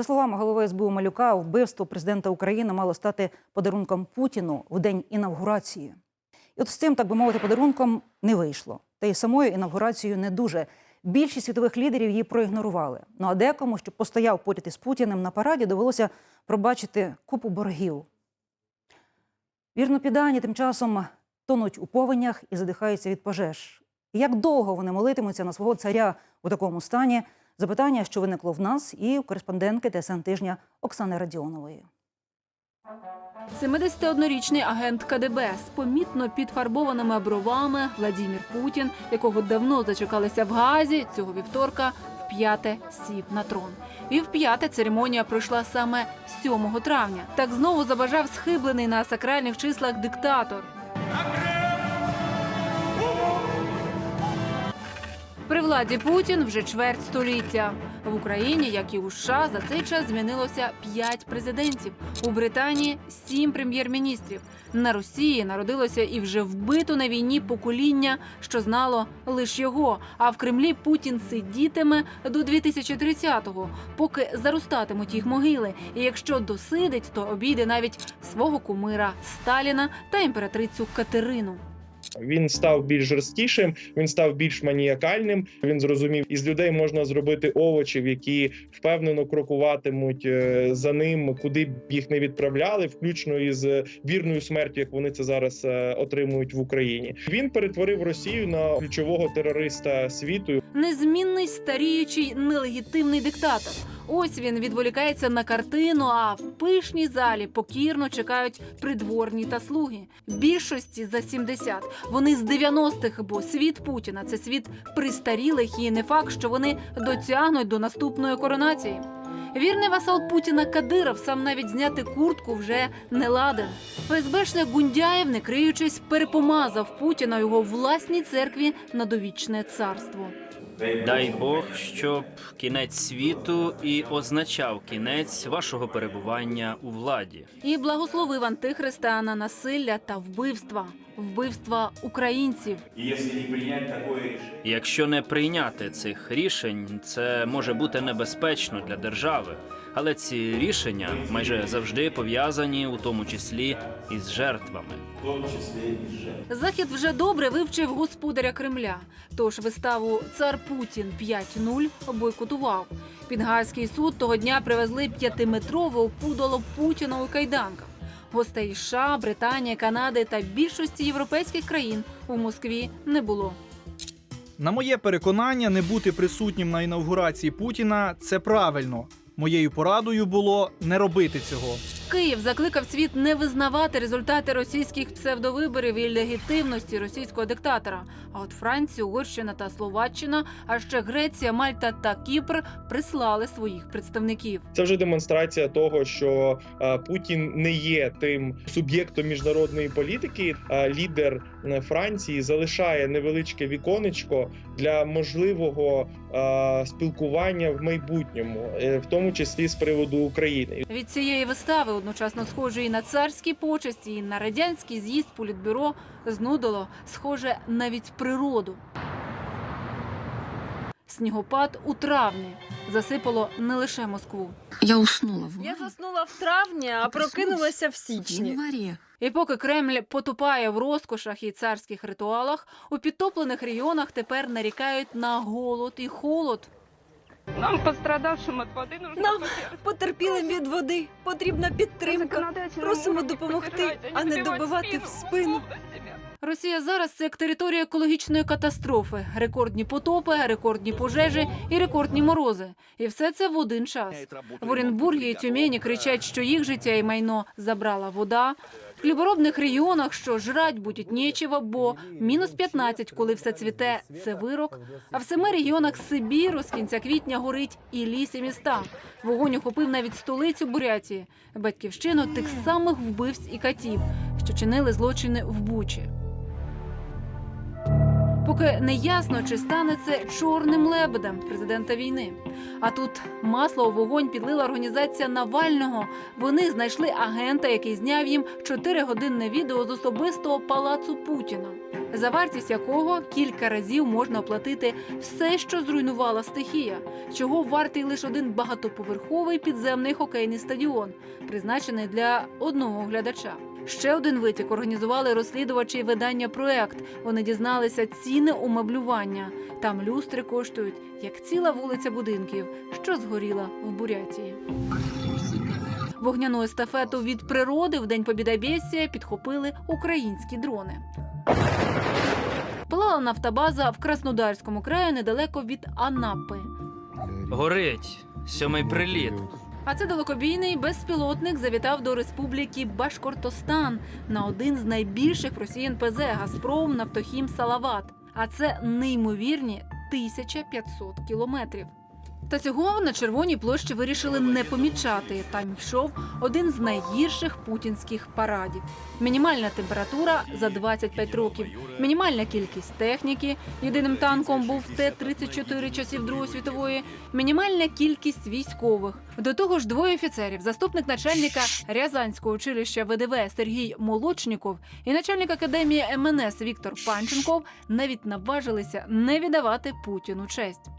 За словами голови СБУ Малюка, вбивство президента України мало стати подарунком Путіну в день інавгурації. І от з цим, так би мовити, подарунком не вийшло. Та й самою інавгурацією не дуже. Більшість світових лідерів її проігнорували. Ну а декому, що постояв поряд із Путіним на параді, довелося пробачити купу боргів. Вірно піддані тим часом тонуть у повенях і задихаються від пожеж. Як довго вони молитимуться на свого царя у такому стані? Запитання, що виникло в нас, і у кореспондентки ТСН тижня Оксани Радіонової. 71-річний агент КДБ з помітно підфарбованими бровами Владімір Путін, якого давно зачекалися в Газі, цього вівторка вп'яте сів на трон. І вп'яте церемонія пройшла саме 7 травня. Так знову забажав схиблений на сакральних числах диктатор. При владі Путін вже чверть століття. В Україні, як і у США, за цей час змінилося п'ять президентів. У Британії сім прем'єр-міністрів. На Росії народилося і вже вбито на війні покоління, що знало лише його. А в Кремлі Путін сидітиме до 2030-го, поки заростатимуть їх могили. І якщо досидить, то обійде навіть свого кумира Сталіна та імператрицю Катерину. Він став більш жорсткішим, він став більш маніакальним. Він зрозумів, із людей можна зробити овочів, які впевнено крокуватимуть е, за ним, куди б їх не відправляли, включно із е, вірною смертю, як вони це зараз е, отримують в Україні. Він перетворив Росію на ключового терориста світу. Незмінний старіючий нелегітимний диктатор. Ось він відволікається на картину, а в пишній залі покірно чекають придворні та слуги. Більшості за 70. Вони з 90-х, бо світ Путіна це світ пристарілих і не факт, що вони дотягнуть до наступної коронації. Вірний васал Путіна Кадиров сам навіть зняти куртку вже не ладен. ФСБшник Гундяєв, не криючись, перепомазав Путіна його власній церкві на довічне царство. Дай Бог, щоб кінець світу і означав кінець вашого перебування у владі. І благословив антихриста на насилля та вбивства, вбивства українців. Якщо не прийняти цих рішень, це може бути небезпечно для держави. Але ці рішення майже завжди пов'язані, у тому числі із жертвами. Захід вже добре вивчив господаря Кремля. Тож виставу Цар Путін 5.0 бойкотував. Підгайський суд того дня привезли п'ятиметрове опудало Путіна у кайданках. Гостей США, Британії, Канади та більшості європейських країн у Москві не було. На моє переконання, не бути присутнім на інавгурації Путіна це правильно. Моєю порадою було не робити цього. Київ закликав світ не визнавати результати російських псевдовиборів і легітимності російського диктатора. А от Франція, Угорщина та Словаччина, а ще Греція, Мальта та Кіпр прислали своїх представників. Це вже демонстрація того, що е, Путін не є тим суб'єктом міжнародної політики. Е, Лідер е, Франції залишає невеличке віконечко для можливого спілкування в майбутньому, в тому числі з приводу України. Від цієї вистави, одночасно схожої на царські почесті і на радянський з'їзд політбюро, знудило схоже навіть природу. Снігопад у травні засипало не лише Москву. Я уснула в Я заснула в травні, а прокинулася в в січні. І поки Кремль потупає в розкошах і царських ритуалах, у підтоплених регіонах тепер нарікають на голод і холод. Нам, пострадавшим от води, нужно Нам потерпілим від води потрібна підтримка. Просимо допомогти, а не добивати в спину. Росія зараз це як територія екологічної катастрофи, рекордні потопи, рекордні пожежі і рекордні морози. І все це в один час. В Оренбургі і Тюмені кричать, що їх життя і майно забрала вода. В хліборобних регіонах, що жрать будуть нічого, бо мінус 15, коли все цвіте, це вирок. А в семи регіонах Сибіру з кінця квітня горить і ліс, і міста. Вогонь охопив навіть столицю Бурятії, батьківщину тих самих вбивць і катів, що чинили злочини в Бучі. Поки не ясно, чи стане це чорним лебедем президента війни. А тут масло у вогонь підлила організація Навального. Вони знайшли агента, який зняв їм 4-годинне відео з особистого палацу Путіна, за вартість якого кілька разів можна оплатити все, що зруйнувала стихія, чого вартий лише один багатоповерховий підземний хокейний стадіон, призначений для одного глядача. Ще один витік організували розслідувачі видання проект. Вони дізналися ціни умеблювання. Там люстри коштують як ціла вулиця будинків, що згоріла в Бурятії. Вогняну естафету від природи в день Побідобєсія підхопили українські дрони. Палала нафтобаза в Краснодарському краї недалеко від Анапи. Горить. Сьомий приліт. А це далекобійний безпілотник завітав до республіки Башкортостан на один з найбільших в Росії НПЗ Газпром Нафтохім Салават. А це неймовірні 1500 кілометрів. Та цього на червоній площі вирішили не помічати. Там йшов один з найгірших путінських парадів. Мінімальна температура за 25 років, мінімальна кількість техніки. Єдиним танком був Т-34 часів Другої світової, мінімальна кількість військових. До того ж, двоє офіцерів, заступник начальника Рязанського училища ВДВ Сергій Молочніков і начальник академії МНС Віктор Панченков навіть наважилися не віддавати Путіну честь.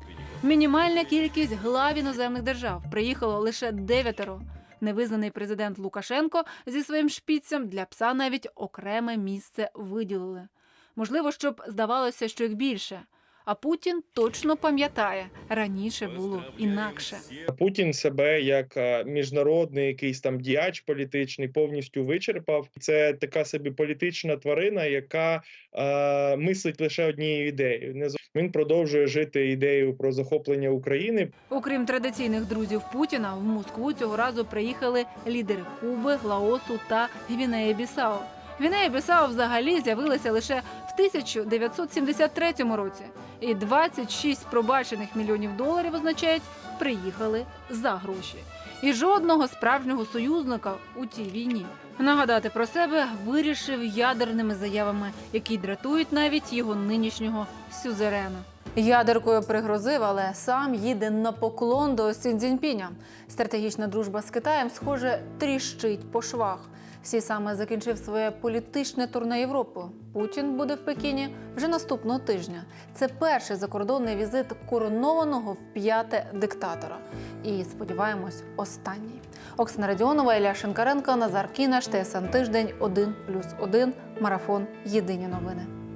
Мінімальна кількість глав іноземних держав приїхало лише дев'ятеро. Невизнаний президент Лукашенко зі своїм шпіцем для пса навіть окреме місце виділили. Можливо, щоб здавалося, що їх більше. А Путін точно пам'ятає, раніше було інакше. Путін себе як е, міжнародний якийсь там діяч політичний повністю вичерпав. Це така собі політична тварина, яка е, мислить лише однією ідеєю. Не він продовжує жити ідеєю про захоплення України. Окрім традиційних друзів Путіна, в Москву цього разу приїхали лідери Куби, Лаосу та Гвінеї Бісау. Гвінея Бісау взагалі з'явилася лише в 1973 році, і 26 пробачених мільйонів доларів означають приїхали за гроші. І жодного справжнього союзника у цій війні. Нагадати про себе вирішив ядерними заявами, які дратують навіть його нинішнього сюзерена. Ядеркою пригрозив, але сам їде на поклон до Сіндзіньпіня. Стратегічна дружба з Китаєм, схоже, тріщить по швах. Сі саме закінчив своє політичне турне Європи. Путін буде в Пекіні вже наступного тижня. Це перший закордонний візит коронованого в п'яте диктатора. І сподіваємось, останній. Оксана Радіонова, Ілля Шинкаренко, Назар Кінаш, ТСН Тиждень, 1+,1, Марафон. Єдині новини.